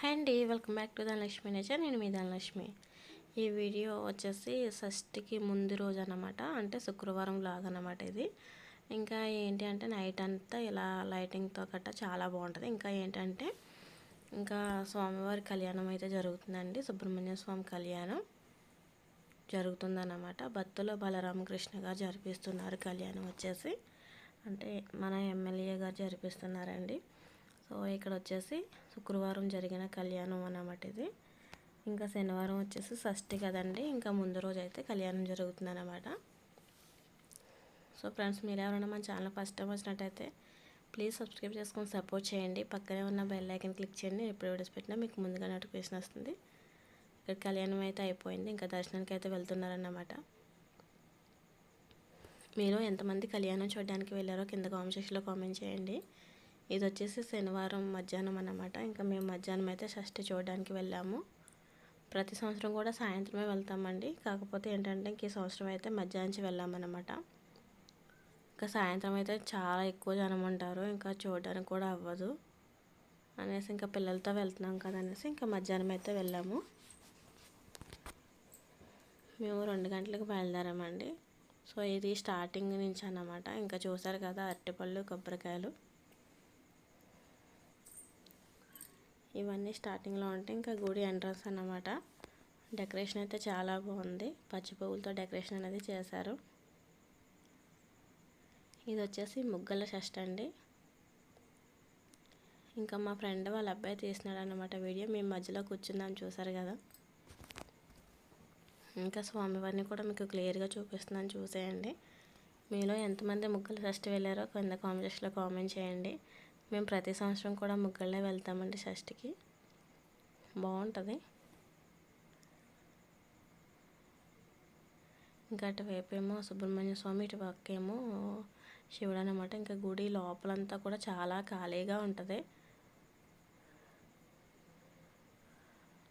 Hi అండి welcome back to Dhanalakshmi nature. నేను మీ ధనలక్ష్మి. ఈ వీడియో వచ్చేసి షష్టికి ముందు రోజు అనమాట అంటే శుక్రవారం లాగ్ అనమాట ఇది. ఇంకా ఏంటి అంటే నైట్ అంతా ఇలా లైటింగ్తో గట్ట చాలా బాగుంటుంది. ఇంకా ఏంటంటే ఇంకా స్వామివారి కళ్యాణం అయితే జరుగుతుందండి. సుబ్రహ్మణ్య స్వామి కళ్యాణం జరుగుతుందన్నమాట. భక్తులు బలరామకృష్ణ గారు జరిపిస్తున్నారు కళ్యాణం వచ్చేసి. అంటే మన ఎమ్మెల్యే గారు జరిపిస్తున్నారండి. సో ఇక్కడ వచ్చేసి శుక్రవారం జరిగిన కళ్యాణం అన్నమాట ఇది. ఇంకా శనివారం వచ్చేసి షష్ఠి కదండి. ఇంకా ముందు రోజు అయితే కళ్యాణం జరుగుతుంది అన్నమాట సో ఫ్రెండ్స్ మీరు ఎవరైనా మన ఛానల్ ఫస్ట్ టైం వచ్చినట్టయితే ప్లీజ్ సబ్స్క్రైబ్ చేసుకొని సపోర్ట్ చేయండి. పక్కనే ఉన్న బెల్ ఐకన్ క్లిక్ చేయండి. ఎప్పుడు వీడియోస్ పెట్టినా మీకు ముందుగా నోటిఫికేషన్ వస్తుంది. ఇక్కడ కళ్యాణం అయితే అయిపోయింది. ఇంకా దర్శనానికి అయితే వెళ్తున్నారన్నమాట. మీరు ఎంతమంది కళ్యాణం చూడడానికి వెళ్ళారో కింద కామెంట్ సెక్షన్లో కామెంట్ చేయండి. ఇది వచ్చేసి శనివారం మధ్యాహ్నం అన్నమాట. ఇంకా మేము మధ్యాహ్నం అయితే షష్ఠి చూడడానికి వెళ్ళాము. ప్రతి సంవత్సరం కూడా సాయంత్రమే వెళ్తామండి. కాకపోతే ఏంటంటే ఇంక ఈ సంవత్సరం అయితే మధ్యాహ్నం వెళ్ళామన్నమాట ఇంకా సాయంత్రం అయితే చాలా ఎక్కువ జనం ఉంటారు. ఇంకా చూడడానికి కూడా అవ్వదు అనేసి ఇంకా పిల్లలతో వెళ్తున్నాం కదా అనేసి ఇంకా మధ్యాహ్నం అయితే వెళ్ళాము. మేము రెండు గంటలకు బయలుదేరామండి. సో ఇది స్టార్టింగ్ నుంచి అన్నమాట. ఇంకా చూసారు కదా అరటిపళ్ళు కొబ్బరికాయలు. ఇవన్నీ స్టార్టింగ్లో ఉంటే ఇంకా గుడి ఎంట్రన్స్ అన్నమాట. డెకరేషన్ అయితే చాలా బాగుంది. పచ్చి పువ్వులతో డెకరేషన్ అనేది చేశారు. ఇది వచ్చేసి ముగ్గల షష్ట అండి. ఇంకా మా ఫ్రెండ్ వాళ్ళ అబ్బాయి తీసినాడు అనమాట వీడియో. మేము మధ్యలో కూర్చుందాం చూసారు కదా. ఇంకా స్వామివారిని కూడా మీకు క్లియర్గా చూపిస్తున్నాను. చూసేయండి. మీలో ఎంతమంది ముగ్గుల షష్టి వెళ్ళారో కింద కామెంట్స్లో కామెంట్ చేయండి. మేము ప్రతి సంవత్సరం కూడా ముగ్గులే వెళ్తామండి షష్టికి బాగుంటుంది. ఇంకా అటువైపు ఏమో సుబ్రహ్మణ్య స్వామి ఇటు పక్కేమో శివుడు అనమాట ఇంకా గుడి లోపలంతా కూడా చాలా ఖాళీగా ఉంటుంది.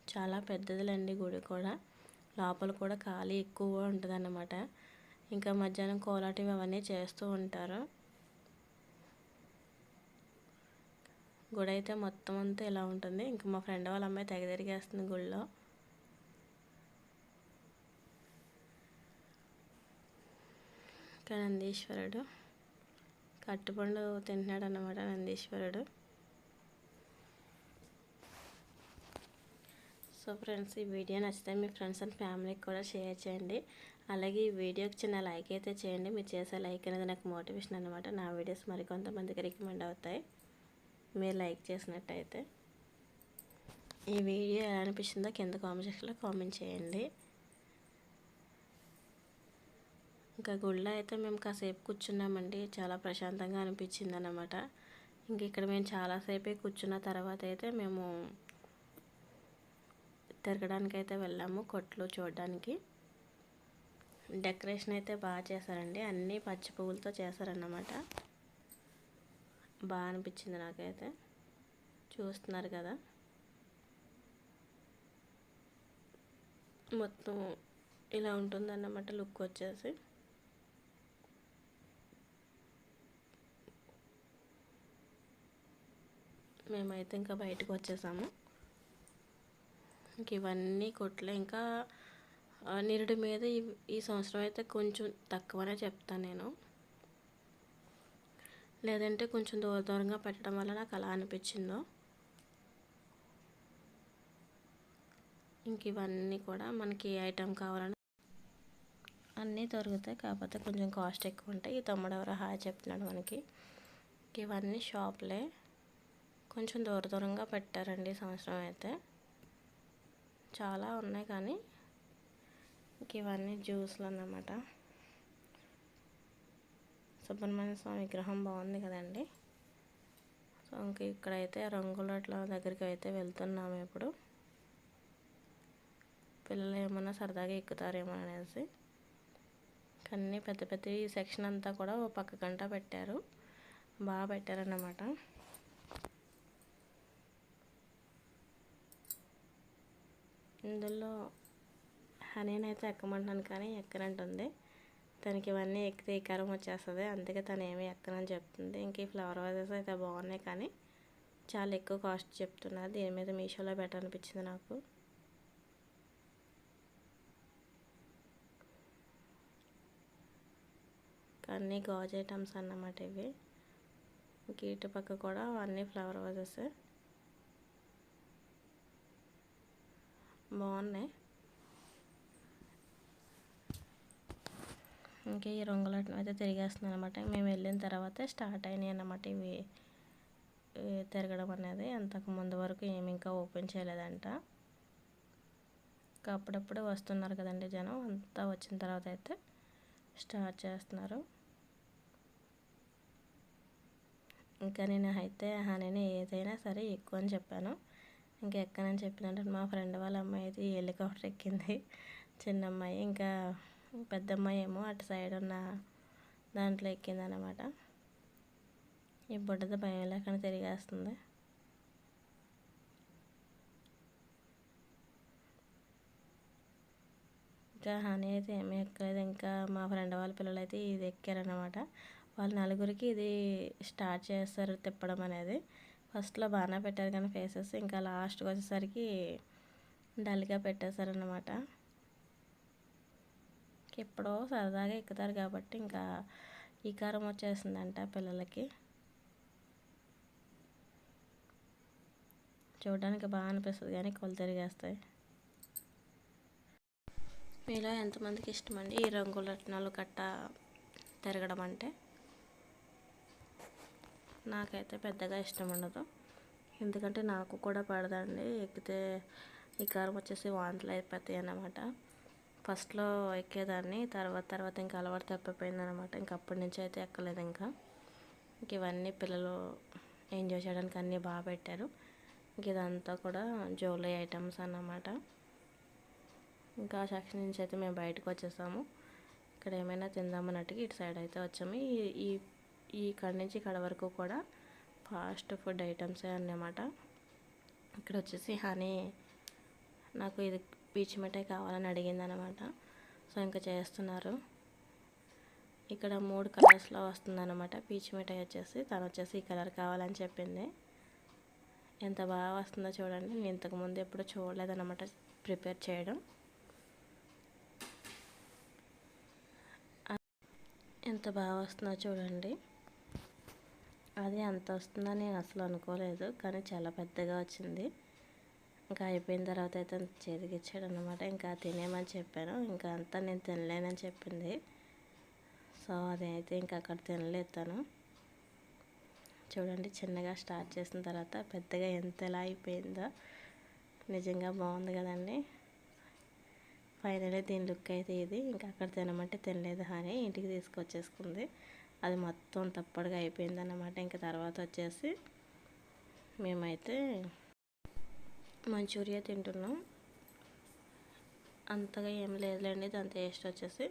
చాలా పెద్దదిలేండి గుడి కూడా. లోపల కూడా ఖాళీ ఎక్కువ ఉంటుంది అన్నమాట ఇంకా మధ్యాహ్నం కోలాటం అవన్నీ చేస్తూ ఉంటారు. గుడి అయితే మొత్తం అంతా ఇలా ఉంటుంది. ఇంకా మా ఫ్రెండ్ వాళ్ళ అమ్మాయి తెగ తిరిగేస్తుంది గుడిలో ఇంకా నందీశ్వరుడు. కట్టుపండు తింటున్నాడు అన్నమాట నందీశ్వరుడు. సో ఫ్రెండ్స్ ఈ వీడియో నచ్చితే మీ ఫ్రెండ్స్ అండ్ ఫ్యామిలీకి కూడా షేర్ చేయండి. అలాగే ఈ వీడియోకి చిన్న లైక్ అయితే చేయండి. మీరు చేసే లైక్ అనేది నాకు మోటివేషన్ అనమాట నా వీడియోస్ మరికొంతమందికి రికమెండ్ అవుతాయి. మీరు లైక్ చేసినట్టయితే ఈ వీడియో ఎలా అనిపించిందో కింద కామెంట్ సెక్షన్లో కామెంట్ చేయండి. ఇంకా గుళ్ళో అయితే మేము కాసేపు కూర్చున్నామండి. చాలా ప్రశాంతంగా అనిపించింది అనమాట ఇంక ఇక్కడ మేము చాలాసేపే కూర్చున్న తర్వాత అయితే మేము తిరగడానికి అయితే వెళ్ళాము కొట్లు చూడడానికి. డెకరేషన్ అయితే బాగా చేశారండి. అన్నీ పచ్చి పువ్వులతో చేశారన్నమాట. బాగా అనిపించింది నాకైతే. చూస్తున్నారు కదా. మొత్తం ఇలా ఉంటుందన్నమాట లుక్ వచ్చేసి. మేమైతే ఇంకా బయటకు వచ్చేసాము. ఇంక ఇవన్నీ కొట్లే. ఇంకా నిరుడి మీద ఈ సంవత్సరం అయితే కొంచెం తక్కువనే చెప్తాను నేను. లేదంటే కొంచెం దూర దూరంగా పెట్టడం వల్ల నాకు అలా అనిపించిందో. ఇంక ఇవన్నీ కూడా మనకి ఏ ఐటెం కావాలని అన్నీ దొరుకుతాయి. కాకపోతే కొంచెం కాస్ట్ ఎక్కువ ఉంటాయి. ఈ తమ్ముడు ఎవరో హాయ్ చెప్తున్నాడు మనకి. ఇవన్నీ షాప్లే. కొంచెం దూర దూరంగా పెట్టారండి సంవత్సరం అయితే. చాలా ఉన్నాయి కానీ ఇంక ఇవన్నీ జ్యూస్లు అన్నమాట. సుబ్రహ్మణ్య స్వామి విగ్రహం బాగుంది కదండి. సో ఇంక ఇక్కడైతే రంగులట్ల దగ్గరికి అయితే వెళ్తున్నాము ఇప్పుడు. పిల్లలు ఏమన్నా సరదాగా ఎక్కుతారేమో అనేసి. అన్నీ పెద్ద పెద్ద ఈ సెక్షన్ అంతా కూడా ఓ పక్క గంట పెట్టారు. బాగా పెట్టారన్నమాట. ఇందులో హనీనైతే ఎక్కమంటాను కానీ ఎక్కనంటుంది తనకి ఇవన్నీ ఎక్కితే ఈకారం వచ్చేస్తుంది. అందుకే తను ఏమీ ఎక్కనని చెప్తుంది. ఇంక ఈ ఫ్లవర్ వాజెస్ అయితే బాగున్నాయి కానీ చాలా ఎక్కువ కాస్ట్ చెప్తున్నారు. దీని మీద మీషోలో బెటర్ అనిపించింది నాకు. అన్నీ గాజు ఐటమ్స్ అన్నమాట ఇవి. ఇంక ఇటు పక్క కూడా అన్నీ ఫ్లవర్ వాజెస్ బాగున్నాయి. ఇంకా ఈ రొంగులట్నం అయితే తిరిగేస్తున్నాను అనమాట మేము వెళ్ళిన తర్వాత స్టార్ట్ అయినాయి అన్నమాట ఇవి తిరగడం అనేది అంతకు ముందు వరకు ఏమి ఇంకా ఓపెన్ చేయలేదంట. అప్పుడప్పుడు వస్తున్నారు కదండి జనం అంతా వచ్చిన తర్వాత అయితే స్టార్ట్ చేస్తున్నారు. ఇంకా నేను అయితే హనీని ఏదైనా సరే ఎక్కువ అని చెప్పాను. ఇంకా ఎక్కనని చెప్పినట్టు మా ఫ్రెండ్ వాళ్ళ అమ్మాయి అయితే హెలికాప్టర్ ఎక్కింది. చిన్న అమ్మాయి ఇంకా పెద్దమ్మ ఏమో అటు సైడ్ ఉన్న దాంట్లో ఎక్కిందనమాట ఈ బుడ్డది భయం లేకుండా తిరిగేస్తుంది. ఇంకా హాని అయితే ఏమీ ఎక్కలేదు. ఇంకా మా ఫ్రెండ్ వాళ్ళ పిల్లలు అయితే ఇది ఎక్కారనమాట వాళ్ళ నలుగురికి ఇది స్టార్ట్ చేస్తారు తిప్పడం అనేది. ఫస్ట్లో బాగానే పెట్టారు కానీ ఫేసెస్ ఇంకా లాస్ట్కి వచ్చేసరికి డల్గా పెట్టేశారనమాట ఎప్పుడో సరదాగా ఎక్కుతారు కాబట్టి ఇంకా ఈ కారం వచ్చేసిందంట పిల్లలకి. చూడడానికి బాగా అనిపిస్తుంది కానీ కొలు తిరిగేస్తాయి. మీలో ఎంతమందికి ఇష్టమండి ఈ రంగు లట్నాలు కట్ట తిరగడం అంటే? నాకైతే పెద్దగా ఇష్టం ఉండదు. ఎందుకంటే నాకు కూడా పడదండి. ఎక్కితే ఈ కారం వచ్చేసి వాంతులు అయిపోతాయి అన్నమాట. ఫస్ట్లో ఎక్కేదాన్ని తర్వాత తర్వాత ఇంకా అలవాటు తప్పిపోయింది అనమాట ఇంక అప్పటి నుంచి అయితే ఎక్కలేదు ఇంకా. ఇంక ఇవన్నీ పిల్లలు ఎంజాయ్ చేయడానికి అన్నీ బాగా పెట్టారు. ఇంక ఇదంతా కూడా జ్యువెలరీ ఐటమ్స్ అన్నమాట. ఇంకా సెక్షన్ నుంచి అయితే మేము బయటకు వచ్చేసాము. ఇక్కడ ఏమైనా తిందామన్నట్టుగా ఇటు సైడ్ అయితే వచ్చాము. ఈ ఈ ఇక్కడ నుంచి ఇక్కడ వరకు కూడా ఫాస్ట్ ఫుడ్ ఐటమ్సే అన్నమాట. ఇక్కడ వచ్చేసి హనీ నాకు ఇది పీచు మిఠాయి కావాలని అడిగింది అనమాట సో ఇంకా చేస్తున్నారు. ఇక్కడ మూడు కలర్స్లో వస్తుందన్నమాట పీచు మిఠాయి వచ్చేసి తను వచ్చేసి ఈ కలర్ కావాలని చెప్పింది. ఎంత బాగా వస్తుందో చూడండి. నేను ఇంతకుముందు ఎప్పుడు చూడలేదన్నమాట ప్రిపేర్ చేయడం. ఎంత బాగా వస్తుందో చూడండి. అది అంత వస్తుందని నేను అసలు అనుకోలేదు కానీ చాలా పెద్దగా వచ్చింది. ఇంకా అయిపోయిన తర్వాత అయితే చేతికి ఇచ్చాడు అనమాట ఇంకా తినేమని చెప్పాను. ఇంకా అంతా నేను తినలేనని చెప్పింది. సో అదైతే ఇంకా అక్కడ తినలేతాను చూడండి చిన్నగా స్టార్ట్ చేసిన తర్వాత పెద్దగా ఎంత ఎలా అయిపోయిందో. నిజంగా బాగుంది కదండి. ఫైనలీ దీని లుక్ అయితే ఇది. ఇంకా అక్కడ తినమంటే తినలేదు అని ఇంటికి తీసుకొచ్చేసుకుంది. అది మొత్తం తప్పడుగా అయిపోయింది అన్నమాట ఇంకా తర్వాత వచ్చేసి మేమైతే మంచూరియా తింటున్నాం. అంతగా ఏం లేదులేండి దాని టేస్ట్ వచ్చేసి.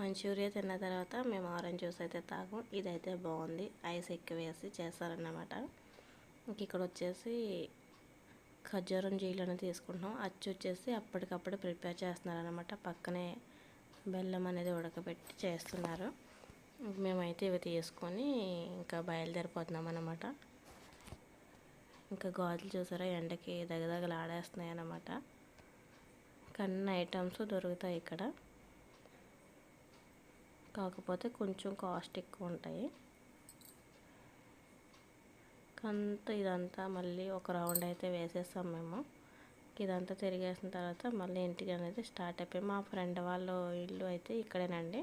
మంచూరియా తిన్న తర్వాత మేము ఆరెంజ్ జ్యూస్ అయితే తాగం. ఇదైతే బాగుంది. ఐస్ ఎక్కువ వేసి చేస్తారన్నమాట. ఇంక ఇక్కడ వచ్చేసి ఖర్జూరం జీలను తీసుకుంటున్నాం. అచ్చి వచ్చేసి అప్పటికప్పుడు ప్రిపేర్ చేస్తున్నారనమాట పక్కనే బెల్లం అనేది ఉడకబెట్టి చేస్తున్నారు. మేమైతే ఇవి తీసుకొని ఇంకా బయలుదేరిపోతున్నాం అనమాట ఇంకా గాజులు చూసారా? ఎండకి దగదగలాడేస్తున్నాయి అన్నమాట కన్న ఐటమ్స్ దొరుకుతాయి ఇక్కడ. కాకపోతే కొంచెం కాస్ట్ ఎక్కువ ఉంటాయి. కంత ఇదంతా మళ్ళీ ఒక రౌండ్ అయితే వేసేస్తాం మేము. ఇదంతా తిరిగేసిన తర్వాత మళ్ళీ ఇంటికి అనేది స్టార్ట్ అయిపోయి మా ఫ్రెండ్ వాళ్ళ ఇల్లు అయితే ఇక్కడేనండి.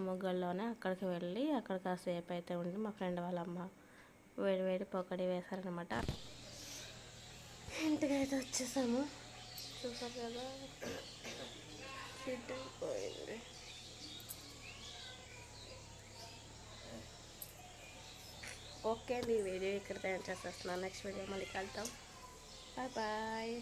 ముగ్గల్లోనే అక్కడికి వెళ్ళి అక్కడ కాసేపు అయితే ఉండి మా ఫ్రెండ్ వాళ్ళ అమ్మ వేడి వేడి పొగడి వేశారనమాట ఇంటికి అయితే వచ్చేసాము. చూసారు కదా పోయింది. ఓకే అండి వీడియో ఇక్కడ తయారు చేసేస్తున్నాను. నెక్స్ట్ వీడియో మళ్ళీ కలుద్దాం. Bye bye.